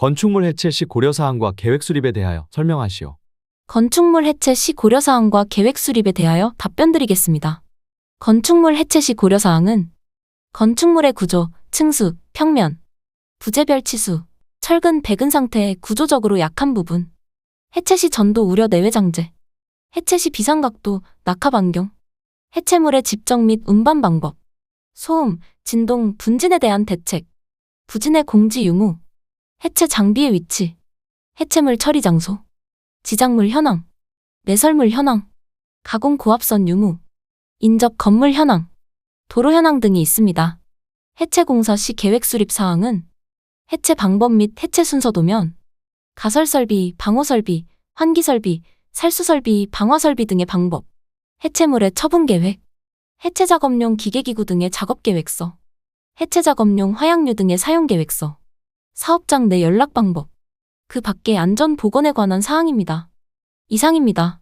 건축물 해체 시 고려사항과 계획 수립에 대하여 설명하시오. 건축물 해체 시 고려사항과 계획 수립에 대하여 답변드리겠습니다. 건축물 해체 시 고려사항은 건축물의 구조, 층수, 평면, 부재별 치수, 철근, 백은 상태의 구조적으로 약한 부분, 해체 시 전도 우려 내외 장제, 해체 시 비상각도, 낙하 반경, 해체물의 집적 및 운반 방법, 소음, 진동, 분진에 대한 대책, 부진의 공지 유무, 해체 장비의 위치, 해체물 처리 장소, 지작물 현황, 매설물 현황, 가공 고압선 유무, 인접 건물 현황, 도로 현황 등이 있습니다. 해체 공사 시 계획 수립 사항은 해체 방법 및 해체 순서 도면, 가설 설비, 방호 설비, 환기 설비, 살수 설비, 방화 설비 등의 방법, 해체물의 처분 계획, 해체 작업용 기계기구 등의 작업 계획서, 해체 작업용 화약류 등의 사용 계획서, 사업장 내 연락 방법, 그 밖의 안전 보건에 관한 사항입니다. 이상입니다.